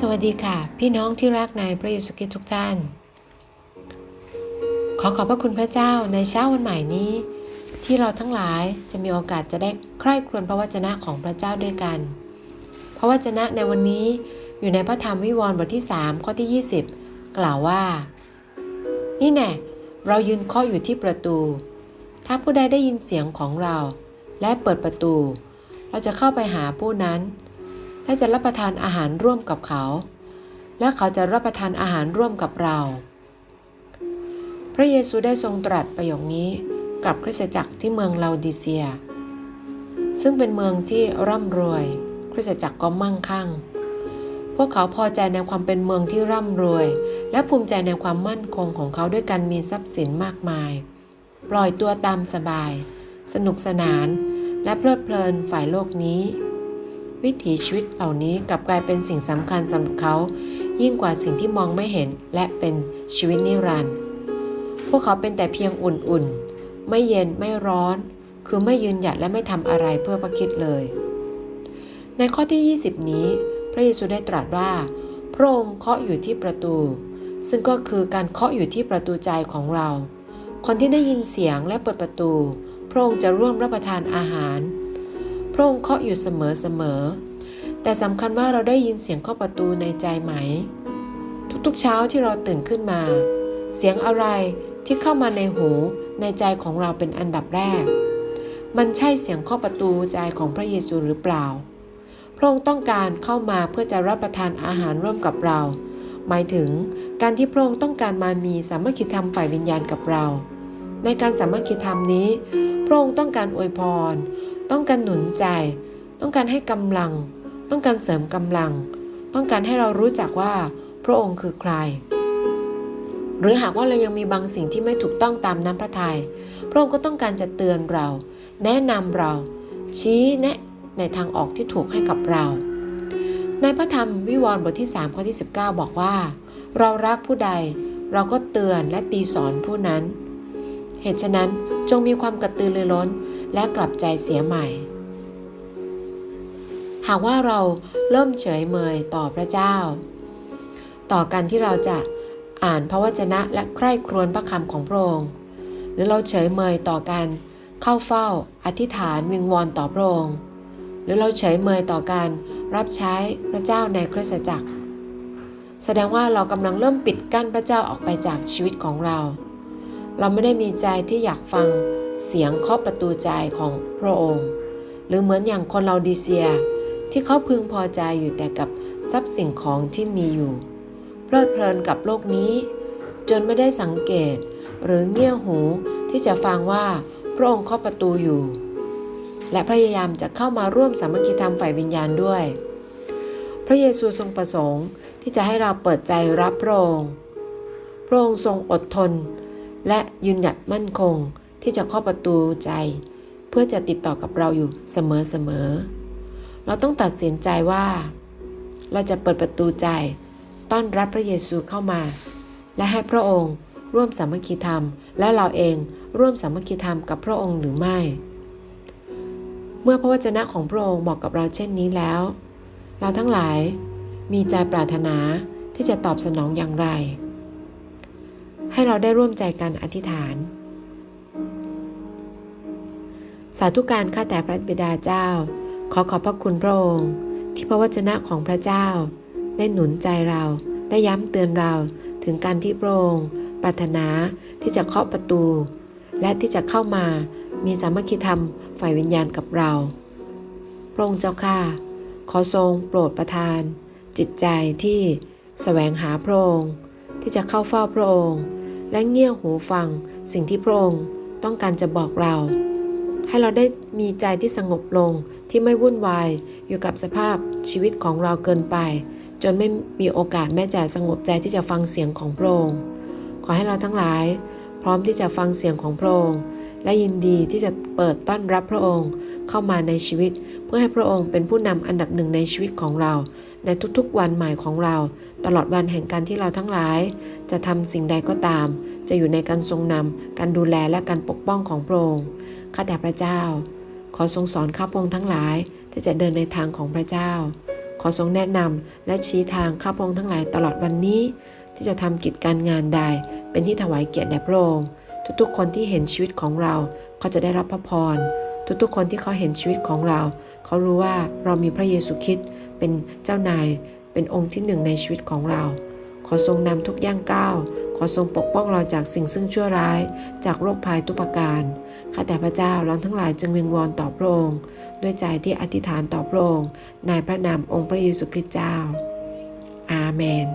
สวัสดีค่ะ พี่น้องที่รักในพระเยซูคริสต์ทุกท่าน ขอขอบพระคุณพระเจ้าในเช้าวันใหม่นี้ ที่เราทั้งหลายจะมีโอกาสจะได้ใคร่ครวญพระวจนะของพระเจ้าด้วยกัน พระวจนะในวันนี้อยู่ในพระธรรมวิวรณ์บทที่ 3 ข้อที่ 20 กล่าวว่า นี่แน่เรายืนเคาะอยู่ที่ประตู ถ้าผู้ใดได้ยินเสียงของเรา และเปิดประตู เราจะเข้าไปหาผู้นั้น และจะรับประทานอาหารร่วมกับเขา และเขาจะรับประทานอาหารร่วมกับเรา พระเยซูได้ทรงตรัสประโยคนี้กับคริสตจักรที่เมืองลาดิเซีย ซึ่งเป็นเมืองที่ร่ำรวย คริสตจักรก็มั่งคั่ง พวกเขาพอใจในความเป็นเมืองที่ร่ำรวย และภูมิใจในความมั่นคงของเขาด้วยการมีทรัพย์สินมากมาย ปล่อยตัวตามสบาย สนุกสนาน และเพลิดเพลินฝ่ายโลกนี้ วิถีชีวิตเหล่านี้กลับกลายเป็นสิ่งสำคัญสำหรับเขา ยิ่งกว่าสิ่งที่มองไม่เห็นและเป็นชีวิตนิรันดร์พวกเขาเป็นแต่เพียงอุ่นๆ ไม่เย็นไม่ร้อน คือไม่ยืนหยัดและไม่ทำอะไรเพื่อพระคิดเลย ในข้อที่ 20 นี้ พระเยซูได้ตรัสว่า พระองค์เคาะอยู่ที่ประตู ซึ่งก็คือการเคาะอยู่ที่ประตูใจของเรา คนที่ได้ยินเสียงและเปิดประตู พระองค์จะร่วมรับประทานอาหาร พระองค์เคาะอยู่เสมอๆแต่สำคัญว่าเราได้ยินเสียงเคาะประตูในใจไหม ทุกๆเช้าที่เราตื่นขึ้นมา เสียงอะไรที่เข้ามาในหูในใจของเราเป็นอันดับแรก มันใช่เสียงเคาะประตูใจของพระเยซูหรือเปล่า พระองค์ต้องการเข้ามาเพื่อจะรับประทานอาหารร่วมกับเรา หมายถึงการที่พระองค์ต้องการมามีสามัคคีธรรมฝ่ายวิญญาณกับเรา ในการสามัคคีธรรมนี้ พระองค์ต้องการอวยพร ต้องการหนุนใจ ต้องการให้กำลัง ต้องการเสริมกำลัง ต้องการให้เรารู้จักว่าพระองค์คือใคร หรือหากว่าเรายังมีบางสิ่งที่ไม่ถูกต้องตามน้ำพระทยัยพระองค์ก็ต้องการจะเตือนเรา แนะนำเรา ชี้แนะในทางออกที่ถูกให้กับเรา ในพระธรรมวิวรณ์บทที่3ข้อที่ 19 บอกว่า เรารักผู้ใด เราก็เตือนและตีสอนผู้นั้น เหตุฉะนั้นจงมีความกระตือรือร้น และกลับใจเสียใหม่ หากว่าเราเริ่มเฉยเมยต่อพระเจ้า ต่อการที่เราจะอ่านพระวจนะและใคร่ครวญพระคำของพระองค์ หรือเราเฉยเมยต่อการเข้าเฝ้า อธิษฐานวิงวอนต่อพระองค์หรือเราเฉยเมยต่อการรับใช้พระเจ้าในคริสตจักร แสดงว่าเรากำลังเริ่มปิดกั้นพระเจ้าออกไปจากชีวิตของเรา เราไม่ได้มีใจที่อยากฟัง เสียงเคาะประตูใจของพระองค์ หรือเหมือนอย่างคนเราดีเซีย ที่เขาพึงพอใจอยู่แต่กับทรัพย์สิ่งของที่มีอยู่ เพลิดเพลินกับโลกนี้ จนไม่ได้สังเกตหรือเงี่ยหูที่จะฟังว่าพระองค์เคาะประตูอยู่ และพยายามจะเข้ามาร่วมสามัคคีธรรมฝ่ายวิญญาณด้วย พระเยซูทรงประสงค์ที่จะให้เราเปิดใจรับพระองค์พระองค์ทรงอดทน และยืนหยัดมั่นคง ที่จะเคาะประตูใจ เพื่อจะติดต่อกับเราอยู่เสมอๆ เราต้องตัดสินใจว่า เราจะเปิดประตูใจ ต้อนรับพระเยซูเข้ามา และให้พระองค์ร่วมสามัคคีธรรม และเราเองร่วมสามัคคีธรรมกับพระองค์หรือไม่ เมื่อพระวจนะของพระองค์บอกกับเราเช่นนี้แล้ว เราทั้งหลายมีใจปรารถนาที่จะตอบสนองอย่างไร ให้เราได้ร่วมใจกันอธิษฐาน สาธุการข้าแต่พระบิดาเจ้า ขอขอบพระคุณพระองค์ ที่พระวจนะของพระเจ้า ได้หนุนใจเรา ได้ย้ำเตือนเราถึงการที่พระองค์ปรารถนาที่จะเคาะประตู และที่จะเข้ามามีสามัคคีธรรมฝ่ายวิญญาณกับเรา พระองค์เจ้าข้าขอทรงโปรดประทาน จิตใจที่แสวงหาพระองค์ ที่จะเข้าเฝ้าพระองค์ และเงี่ยหูฟังสิ่งที่พระองค์ต้องการจะบอกเรา ให้เราได้มีใจที่สงบลงที่ไม่วุ่นวาย อยู่กับสภาพชีวิตของเราเกินไป จนไม่มีโอกาสแม้แต่สงบใจที่จะฟังเสียงของพระองค์ขอให้เราทั้งหลาย พร้อมที่จะฟังเสียงของพระองค์และยินดีที่จะเปิดต้อนรับพระองค์เข้ามาในชีวิต เพื่อให้พระองค์เป็นผู้นำอันดับหนึ่งในชีวิตของเรา ในทุกๆวันใหม่ของเรา ตลอดวันแห่งการที่เราทั้งหลาย จะทำสิ่งใดก็ตาม จะอยู่ในการทรงนำการดูแลและการปกป้องของพระองค์ข้าแต่พระเจ้า ขอทรงสอนข้าพระองค์ทั้งหลายที่จะเดินในทางของพระเจ้าขขอทรงแนะนำและชี้ทางข้าพระองค์ทั้งหลายตลอดวันนี้ ที่จะทำกิจการงานใด เป็นที่ถวายเกียรติแด่พระองค์ทุกๆ คนที่เห็นชีวิตของเราเขาจะได้รับพระพรทุกๆ คนที่เขาเห็นชีวิตของเรา เขารู้ว่าเรามีพระเยซูคริสต์ เป็นเจ้านาย เป็นองค์ที่หนึ่งในชีวิตของเรา ขอทรงนำทุกย่างก้าว ขอทรงปกป้องเราจากสิ่งซึ่งชั่วร้าย จากโรคภัยทุกประการ ข้าแต่พระเจ้าเราทั้งหลายจึงวิงวอนต่อพระองค์ด้วยใจที่อธิษฐานต่อพระองค์ในพระนามองค์พระเยซูคริสต์เจ้า อาเมน